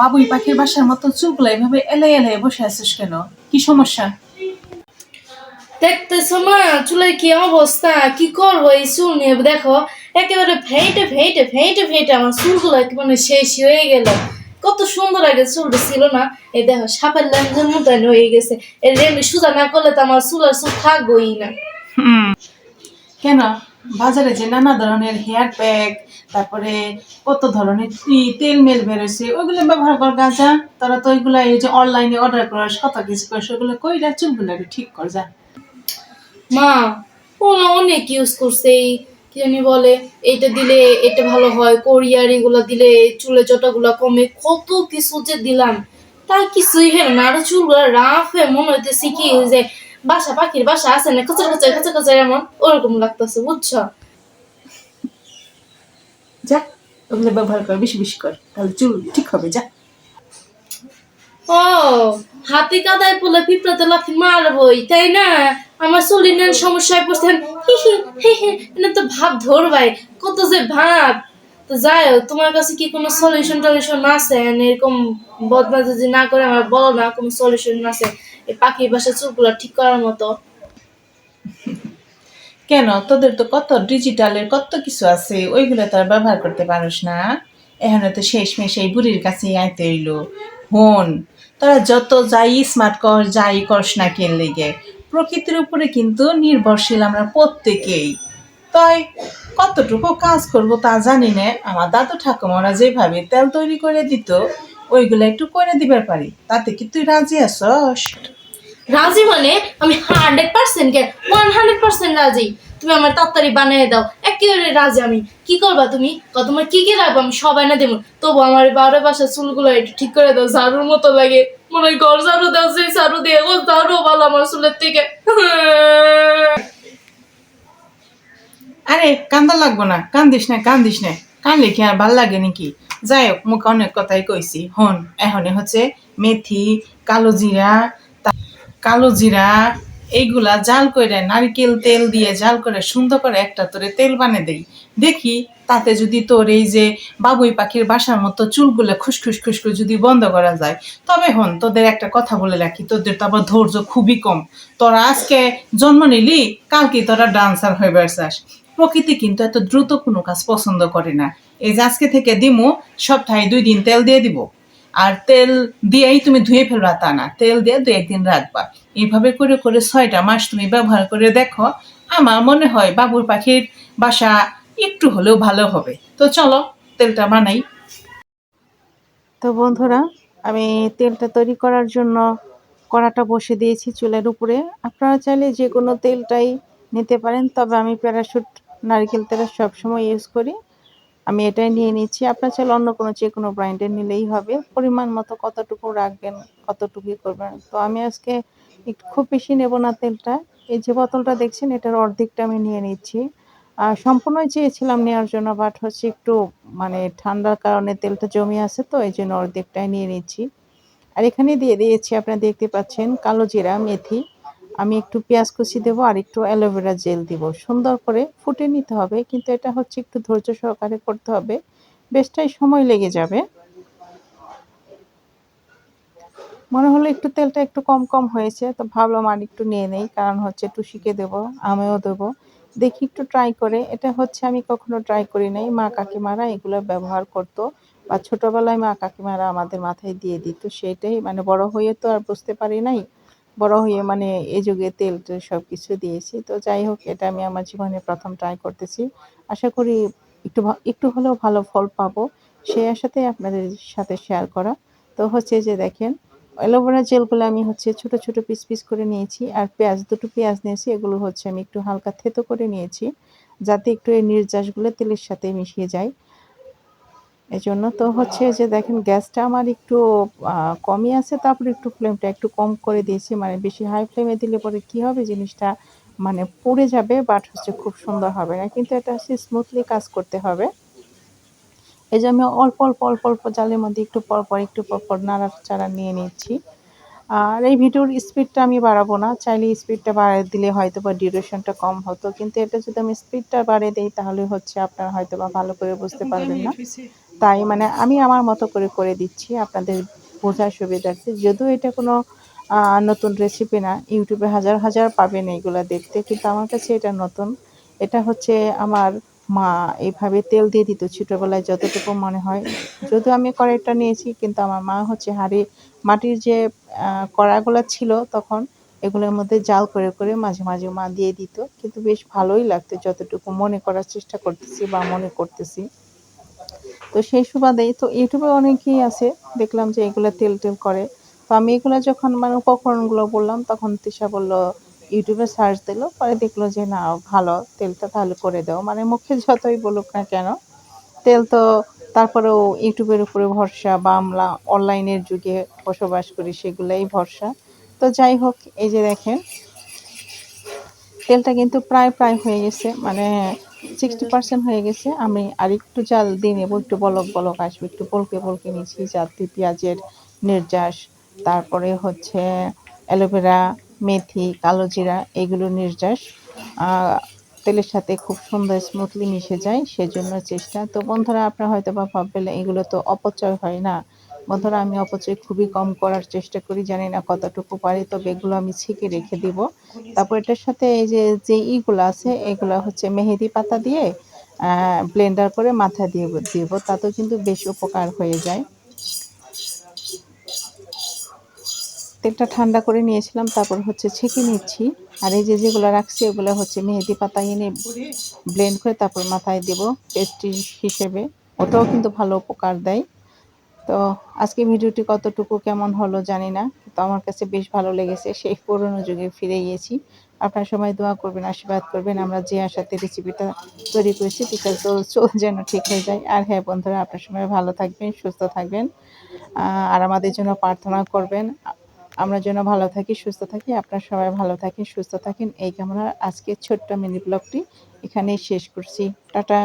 বাবুই পাখির বাসার মতো চুলগুলো এভাবে এলে এলে বসে আছিস কেন? কি সমস্যা? দেখতেছো মা চুলের কি অবস্থা? কি করব এই চুল নিয়ে? দেখো একেবারে ভেঁটে ভেঁটে ভেঁটে ভেঁটে আমার চুলগুলো একেবারে শেষ হয়ে গেল। কত সুন্দর আগে চুলটা ছিল না? এই দেখো সাপের লেন্সের মতন হয়ে গেছে। এর এমনি সুজা না করলে তো আমার চুল আর চুল থাকবোই না। কেন? বাজারে যে নানা ধরনের হেয়ার প্যাক তারপরে কত ধরনের তেল মেল বেরোছে ওইগুলো ব্যবহার কর গাজা। তারা তো ওইগুলো এই যে অনলাইনে অর্ডার করার কত কিছু করে, সেগুলো কইরা চুলগুলো ঠিক কর যা। মা, ওরা অনেক ইউজ করছে এই, কি জানি বলে এটা দিলে এটা ভালো হয়, কোরিয়ার এগুলো দিলে চুলে চটাগুলো কমে। কত কিছু যে দিলাম তার কিছুই হলো না। আরও চুলগুলো রাফ হয়ে মনে হইতেছে কি যে বাসা পাখির বাসা আছে না কচার কচার কচার কচার এমন ওরকম লাগতেছে বুঝছ? যা ওগুলো ব্যবহার কর বেশি বেশি কর তাহলে চুল ঠিক হবে যা। ও হাতে কাদায় পড়লে পিঁপড়াতে লাফি মারবই তাই না? আমার শরীরের সমস্যায় পড়ছেন হি হি হি হি তো ভাব ধরবাই কত যে ভাব। তো যাই হোক, তোমার কাছে কি কোনো সলিউশন টলিউশন আছে? এরকম বদনা যদি না করে আমার বলো না কোনো সলিউশন আছে? এই পাখির বাসা চুলগুলো ঠিক করার মতো। কেন? তোদের তো কত ডিজিটালের কত কিছু আছে, ওইগুলো তো আর ব্যবহার করতে পারিস না। এখানে তো শেষ মেশ এই বুড়ির কাছেই আইতে হইল। হন, তারা যত যাই স্মার্ট কর, যাই করস না কেন লেগে, প্রকৃতির উপরে কিন্তু নির্ভরশীল আমরা প্রত্যেকেই। তাই কতটুকু কাজ করব তা জানি না। আমার দাদু ঠাকুমারা যেভাবে তেল তৈরি করে দিত, ওইগুলো একটু করে দিবার পারি। তাতে কি তুই রাজি আছস? রাজি মানে? আমি হান্ড্রেড পার্সেন্ট কে ওয়ান হান্ড্রেড পার্সেন্ট রাজি। তুমি আমার তাড়াতাড়ি বানিয়ে দাও। একেবারে রাজি আমি। কি করবা তুমি? তোমার কি কি লাগবে? আমি সবাই না দেবো। তবু আমার বারো বাসা চুলগুলো একটু ঠিক করে দাও, ঝাড়ুর মতো লাগে। মনে হয় ঘর ঝাড়ু দাও সেই ঝাড়ু দিয়ে ও ঝাড়ু ভালো আমার চুলের থেকে। আরে, কান্দা লাগবো না, কান্দিস না কান্দিস না। কানলে কি আর ভালো লাগে নাকি? যাই হোক মুখে অনেক কথাই কইছি। হন, এখন হচ্ছে মেথি, কালো জিরা কালো জিরা, এইগুলা জাল করে নারকেল তেল দিয়ে জাল করে সুন্দর করে একটা তোরে তেল বানিয়ে দেই। দেখি, তাতে যদি তোর এই যে বাবুই পাখির বাসার মতো চুলগুলো খুসখুস খুসখুস যদি বন্ধ করা যায়, তবে হন, তোদের একটা কথা বলে রাখি, তোদের তো আবার ধৈর্য খুবই কম। তোরা আজকে জন্ম নিলি কালকে তোরা ডান্সার হয়ে বেড়াস। প্রকৃতি কিন্তু এত দ্রুত কোনো কাজ পছন্দ করে না। এই যে আজকে থেকে দিমু, সপ্তাহে দুই দিন তেল দিয়ে দিব। আর তেল দিয়েই তুমি ধুয়ে ফেলবা তা না, তেল দিয়ে দু একদিন রাখবা। এইভাবে করে করে ছয়টা মাস তুমি ব্যবহার করে দেখো, আমার মনে হয় বাবুর পাখির বাসা একটু হলেও ভালো হবে। তো চলো, তেলটা বানাই। তো বন্ধুরা, আমি তেলটা তৈরি করার জন্য কড়াটা বসে দিয়েছি চুলের উপরে। আপনারা চাইলে যে কোনো তেলটাই নিতে পারেন, তবে আমি প্যারাশুট নারকেল তেল সবসময় ইউজ করি। আমি এটাই নিয়ে নিচ্ছি। আপনার চাইলে অন্য কোনো যে কোনো ব্র্যান্ডের নিলেই হবে। পরিমাণ মতো কতটুকু রাখবেন, কতটুকুই করবেন। তো আমি আজকে একটু খুব বেশি নেব না তেলটা। এই যে বোতলটা দেখছেন, এটার অর্ধেকটা আমি নিয়ে নিচ্ছি। আর সম্পূর্ণই চেয়েছিলাম নেওয়ার জন্য বাট হচ্ছে একটু মানে ঠান্ডার কারণে তেলটা জমে আছে তো, এই জন্য অর্ধেকটাই নিয়ে নিচ্ছি। আর এখানে দিয়ে দিয়েছি, আপনারা দেখতে পাচ্ছেন, কালো জিরা, মেথি। আমি একটু পেঁয়াজ কুচি দেবো আর একটু অ্যালোভেরা জেল দিব। সুন্দর করে ফুটে নিতে হবে, কিন্তু এটা হচ্ছে একটু ধৈর্য সহকারে করতে হবে। বেশটাই সময় লেগে যাবে। মনে হলো একটু তেলটা একটু কম কম হয়েছে, তো ভাবলাম আর একটু নিয়ে নেই, কারণ হচ্ছে টুসিকে দেব, আমিও দেবো। দেখি একটু ট্রাই করে। এটা হচ্ছে আমি কখনো ট্রাই করি নাই। মা কাকিমারা এগুলো ব্যবহার করতো, বা ছোটোবেলায় মা কাকিমারা আমাদের মাথায় দিয়ে দিত সেটাই মানে বড় হয়ে তো আর বুঝতে পারি নাই। বড় হয়ে মানে এই যুগে তেল টেল সব কিছু দিয়েছি। তো যাই হোক, এটা আমি আমার জীবনে প্রথম ট্রাই করতেছি। আশা করি একটু একটু হলেও ভালো ফল পাবো। সেই আশাতেই আপনাদের সাথে শেয়ার করা। তো হচ্ছে যে দেখেন, অ্যালোভেরা জেলগুলো আমি হচ্ছে ছোট ছোট পিস পিস করে নিয়েছি। আর পেঁয়াজ, দুটো পেঁয়াজ নিয়েছি। এগুলো হচ্ছে আমি একটু হালকা থেতো করে নিয়েছি, যাতে একটু এই নির্যাসগুলো তেলের সাথে মিশিয়ে যায়। এই জন্য তো হচ্ছে যে দেখেন গ্যাসটা আমার একটু কমই আছে তারপরে একটু ফ্লেমটা একটু কম করে দিয়েছি। মানে বেশি হাই ফ্লেমে দিলে পরে কি হবে জিনিসটা মানে পুড়ে যাবে বাট হচ্ছে খুব সুন্দর হবে না। কিন্তু এটা হচ্ছে স্মুথলি কাজ করতে হবে। এই যে আমি অল্প অল্প অল্প অল্প জালের মধ্যে একটু পর পর একটু পর পর নাড়াচাড়া নিয়ে নিচ্ছি। আর এই ভিডিওর স্পিডটা আমি বাড়াবো না। চাইলে স্পিডটা বাড়িয়ে দিলে হয়তো বা ডিউরেশনটা কম হতো। কিন্তু এটা যদি আমি স্পিডটা বাড়িয়ে দিই তাহলে হচ্ছে আপনারা হয়তো বা ভালো করে বুঝতে পারবেন না। তাই মানে আমি আমার মতো করে করে দিচ্ছি আপনাদের বোঝার সুবিধার্থে। যদিও এটা কোনো নতুন রেসিপি না ইউটিউবে হাজার হাজার পাবেন এইগুলো দেখতে, কিন্তু আমার কাছে এটা নতুন। এটা হচ্ছে আমার মা এইভাবে তেল দিয়ে দিত ছোটোবেলায় যতটুকু মনে হয়। যদিও আমি কড়াইটা নিয়েছি, কিন্তু আমার মা হচ্ছে হাঁড়ি, মাটির যে কড়াগুলো ছিল তখন, এগুলোর মধ্যে জাল করে করে মাঝে মাঝে মা দিয়ে দিত। কিন্তু বেশ ভালোই লাগতো, যতটুকু মনে করার চেষ্টা করতেছি বা মনে করতেছি। তো সেই সুবাদেই তো ইউটিউবে অনেকেই আছে, দেখলাম যে এগুলো তেল টেল করে। তো আমি এগুলো যখন মানে উপকরণগুলো বললাম, তখন তিশা বলল, ইউটিউবে সার্চ দিল, পরে দেখল যে না, ভালো, তেলটা তাহলে করে দাও। মানে মুখে যতই বলুক না কেন, তেল তো তারপরেও ইউটিউবের উপরে ভরসা বা আমরা অনলাইনের যুগে বসবাস করি, সেগুলাই ভরসা। তো যাই হোক, এই যে দেখেন, তেলটা কিন্তু প্রায় প্রায় হয়ে গেছে। মানে সিক্সটি পার্সেন্ট হয়ে গেছে। আমি আর একটু জাল দিয়ে নেব, একটু বলক বলক আসবে, একটু বলকে বলকে নিচ্ছি যাতে পেঁয়াজের নির্যাস, তারপরে হচ্ছে অ্যালোভেরা, মেথি, কালো জিরা, এগুলো নির্যাস। তেলের সাথে খুব সুন্দর স্মুথলি মিশে যায়, সেজন্য চেষ্টা। তো বন্ধুরা, আপনারা হয়তো বা ভাববেন, এগুলো তো অপচয় হয় না। বন্ধুরা, আমি অপচয় খুবই কম করার চেষ্টা করি, জানি না কতটুকু পারি, তবে এগুলো আমি ছেঁকে রেখে দিব। তারপর এটার সাথে এই যে যে ইগুলো আছে, এগুলো হচ্ছে মেহেদি পাতা দিয়ে ব্লেন্ডার করে মাথায় দিয়ে দিব, তাতেও কিন্তু বেশ উপকার হয়ে যায়। তেলটা ঠান্ডা করে নিয়েছিলাম, তারপর হচ্ছে ছেঁকে নিচ্ছি। আর এই যে, যেগুলো রাখছি ওগুলো হচ্ছে মেহেদি পাতা এনে ব্লেন্ড করে তারপর মাথায় দেব পেস্ট্রি হিসেবে। ওটাও কিন্তু ভালো উপকার দেয়। তো আজকে ভিডিওটি কতটুকু কেমন হলো জানি না তো আমার কাছে বেশ ভালো লেগেছে। সেই পুরনো যুগে ফিরে গিয়েছি। আপনার সময় দোয়া করবেন, আশীর্বাদ করবেন। আমরা যে আশাতে রেসিপিটা তৈরি করেছি, সেটা তো চোখ যেন ঠিক হয়ে যায়। আর হ্যাঁ বন্ধুরা, আপনার সময় ভালো থাকবেন, সুস্থ থাকবেন। আর আমাদের জন্য প্রার্থনা করবেন, আমরা যেন ভালো থাকি, সুস্থ থাকি। আপনার সবাই ভালো থাকেন, সুস্থ থাকেন। এই কামনা আজকে ছোট্ট মিনি ব্লগটি এখানেই শেষ করছি। টাটা!